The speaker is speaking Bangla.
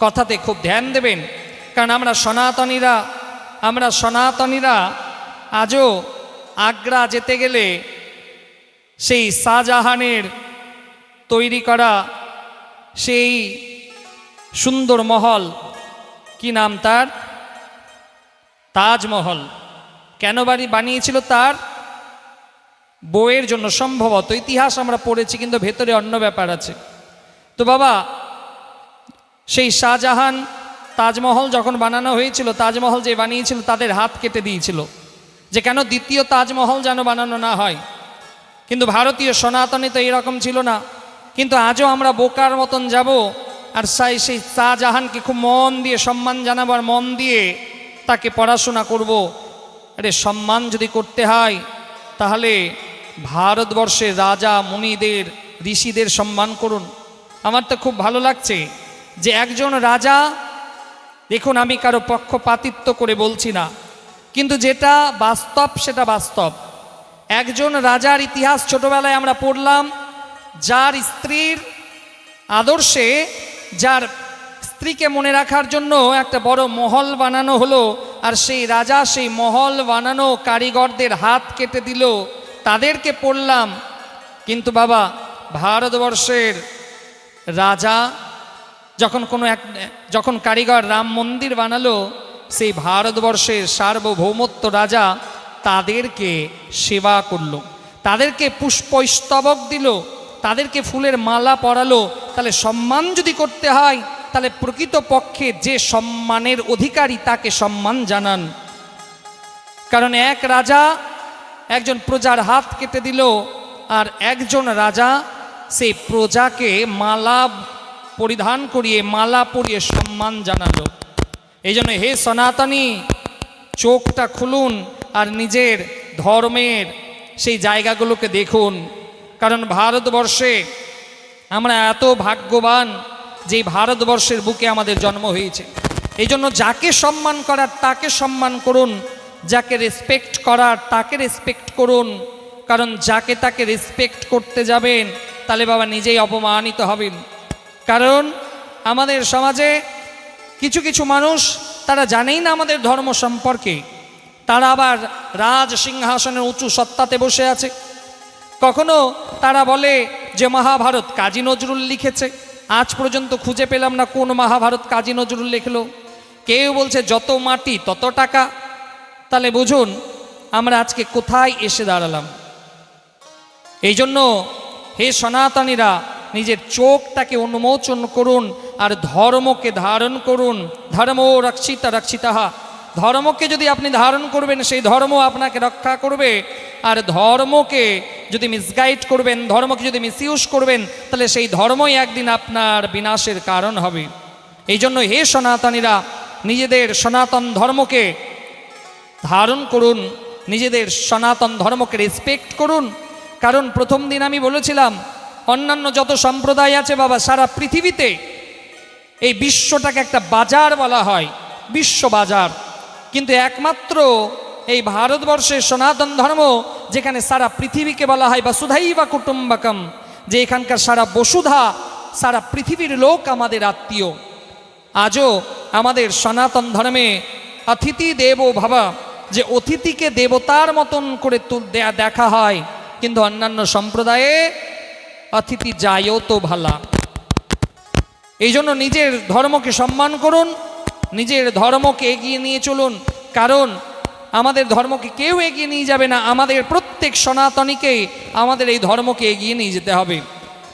কথাতে খুব ধ্যান দেবেন। কারণ আমরা সনাতনীরা আমরা সনাতনীরা আজও আগ্রা যেতে গেলে সেই শাহজাহানের তৈরি করা সেই সুন্দর মহল, কি নাম তার? তাজমহল। কেন বাড়ি বানিয়েছিল তার? বইয়ের জন্য সম্ভবত ইতিহাস আমরা পড়েছি, কিন্তু ভেতরে অন্য ব্যাপার আছে। তো বাবা সেই শাহজাহান তাজমহল যখন বানানো হয়েছিল, তাজমহল যে বানিয়েছিল তাদের হাত কেটে দিয়েছিল যে কেন দ্বিতীয় তাজমহল যেন বানানো না হয়। কিন্তু ভারতীয় সনাতনে তো এরকম ছিল না। কিন্তু আজও আমরা বোকার মতন যাব আর সাই সেই শাহজাহানকে খুব মন দিয়ে সম্মান জানাব আর মন দিয়ে তাকে পড়াশোনা করব। আরে সম্মান যদি করতে হয়, তাহলে ভারতবর্ষের রাজা, মুনিদের, ঋষিদের সম্মান করুন। আমার তো খুব ভালো লাগছে। যে একজন রাজা, দেখুন আমি কারও পক্ষপাতিত্ব করে বলছি না, কিন্তু যেটা বাস্তব সেটা বাস্তব। একজন রাজার ইতিহাস ছোটবেলায় আমরা পড়লাম, যার স্ত্রীর আদর্শে, যার স্ত্রীকে মনে রাখার জন্য একটা বড় মহল বানানো হলো, আর সেই রাজা সেই মহল বানানো কারিগরদের হাত কেটে দিল, তাদেরকে পড়লাম। কিন্তু বাবা, ভারতবর্ষের রাজা যখন কোনো এক, যখন কারিগর রাম মন্দির বানালো, সেই ভারতবর্ষের সার্বভৌমত্ব রাজা তাদেরকে সেবা করল। তাদেরকে পুষ্পস্তবক দিল, তাদেরকে ফুলের মালা পরালো। তাহলে সম্মান যদি করতে হয়, তাহলে প্রকৃত পক্ষে যে সম্মানের অধিকারী তাকে সম্মান জানান। কারণ এক রাজা একজন প্রজার হাত কেটে দিল, আর একজন রাজা সেই প্রজাকে মালা পরিধান করিয়ে, মালা পরিয়ে সম্মান জানালো। এই জন্য হে সনাতনী, চোখটা খুলুন আর নিজের ধর্মের সেই জায়গাগুলোকে দেখুন। কারণ ভারতবর্ষে আমরা এত ভাগ্যবান যে ভারতবর্ষের বুকে আমাদের জন্ম হয়েছে। এই জন্য যাকে সম্মান করার, তাকে সম্মান করুন। যাকে রেসপেক্ট করার, তাকে রেসপেক্ট করুন। কারণ যাকে তাকে রেসপেক্ট করতে যাবেন, তাহলে বাবা নিজেই অপমানিত হবেন। কারণ আমাদের সমাজে কিছু কিছু মানুষ, তারা জানেই না আমাদের ধর্ম সম্পর্কে। তারা আবার রাজ সিংহাসনের উঁচু সত্তাতে বসে আছে। কখনো তারা বলে যে মহাভারত কাজী নজরুল লিখেছে। আজ পর্যন্ত খুঁজে পেলাম না কোন মহাভারত কাজী নজরুল লিখলো। কেউ বলছে যত মাটি, তত টাকা। তাহলে বুঝুন, আমরা আজকে কোথায় এসে দাঁড়ালাম। এই জন্য হে সনাতনীরা নিজের চোখটাকে উন্মোচন করুন আর ধর্মকে ধারণ করুন। ধর্ম রক্ষিতা রক্ষিতাহা। ধর্মকে যদি আপনি ধারণ করবেন, সেই ধর্ম আপনাকে রক্ষা করবে। আর ধর্মকে যদি মিসগাইড করবেন, ধর্মকে যদি মিসইউজ করবেন, তাহলে সেই ধর্মই একদিন আপনার বিনাশের কারণ হবে। এই জন্য হে সনাতনীরা, নিজেদের সনাতন ধর্মকে ধারণ করুন, নিজেদের সনাতন ধর্মকে রেসপেক্ট করুন। কারণ প্রথম দিন আমি বলেছিলাম অন্যান্য যত সম্প্রদায় আছে বাবা, সারা পৃথিবীতে এই বিশ্বটাকে একটা বাজার বলা হয়, বিশ্ব বাজার। কিন্তু একমাত্র এই ভারতবর্ষের সনাতন ধর্ম, যেখানে সারা পৃথিবীকে বলা হয় বা সুধাই বা কুটুম্বাকম, যে এখানকার সারা বসুধা, সারা পৃথিবীর লোক আমাদের আত্মীয়। আজও আমাদের সনাতন ধর্মে অতিথি দেব ভাবা, যে অতিথিকে দেবতার মতন করে দেখা হয়। কিন্তু অন্যান্য সম্প্রদায়ে অতিথি যায়ও তো ভালা। এই জন্য নিজের ধর্মকে সম্মান করুন, নিজের ধর্মকে এগিয়ে নিয়ে চলুন, কারণ আমাদের ধর্মকে কেউ এগিয়ে নিয়ে যাবে না, আমাদের প্রত্যেক সনাতনীকে আমাদের এই ধর্মকে এগিয়ে নিয়ে যেতে হবে।